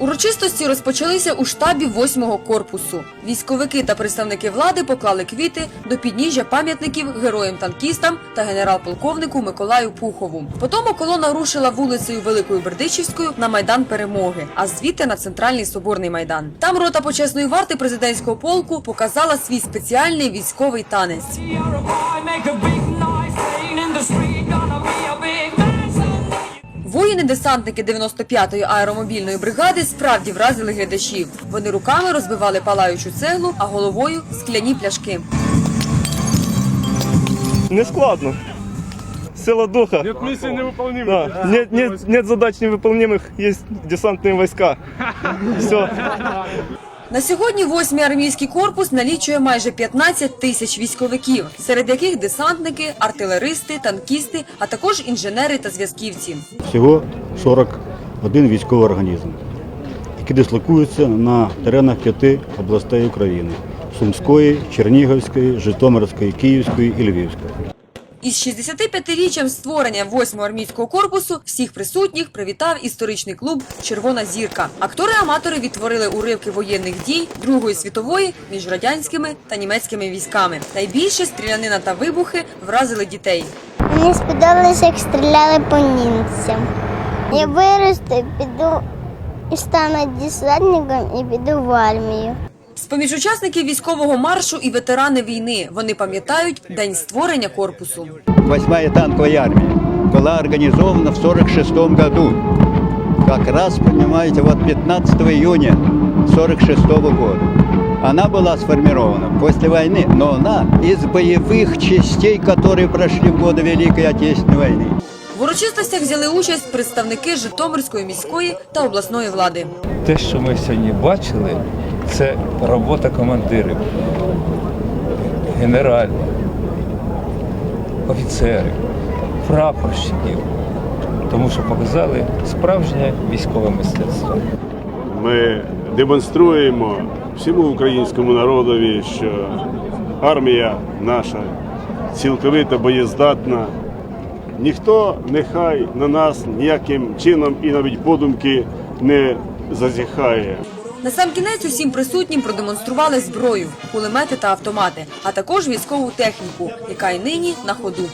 Урочистості розпочалися у штабі 8-го корпусу. Військовики та представники влади поклали квіти до підніжжя пам'ятників героям-танкістам та генерал-полковнику Миколаю Пухову. Потім колона рушила вулицею Великою Бердичівською на майдан перемоги, а звідти на центральний соборний майдан. Там рота почесної варти президентського полку показала свій спеціальний військовий танець. someday. Воїни-десантники 95-ї аеромобільної бригади справді вразили глядачів. Вони руками розбивали палаючу цеглу, а головою скляні пляшки. Не складно. Сила духа. Нет миссии невыполнимых. Да. Нет, нет, нет задач невыполнимых, есть десантные войска. Все. На сьогодні 8-й армійський корпус налічує майже 15 тисяч військовиків, серед яких десантники, артилеристи, танкісти, а також інженери та зв'язківці. Всього 41 військовий організм, які дислокуються на теренах п'яти областей України Сумської, Чернігівської, Житомирської, Київської і Львівської. Із 65-річчям створення 8-го армійського корпусу всіх присутніх привітав історичний клуб Червона зірка. Актори-аматори відтворили уривки воєнних дій Другої світової між радянськими та німецькими військами. Найбільше стрілянина та вибухи вразили дітей. Мені сподобалося, як стріляли по німцям. Я виросту, піду і стану десантником і піду в армію. З-поміж учасників військового маршу і ветерани війни вони пам'ятають день створення корпусу. Восьмая танковая армия была организована в 1946 году. Как раз, понимаете, вот 15 июня 1946 года. Она была сформирована после войны, но она из боевых частей, которые прошли в годы Великой Отечественной войны. В урочистостях взяли участь представники Житомирської міської та обласної влади. Те, що ми сьогодні бачили, це робота командирів, генералів, офіцерів, прапорщиків, тому що показали справжнє військове мистецтво. Ми демонструємо всьому українському народові, що армія наша цілковито боєздатна. Ніхто нехай на нас ніяким чином і навіть подумки не зазіхає. На сам кінець усім присутнім продемонстрували зброю, кулемети та автомати, а також військову техніку, яка й нині на ходу.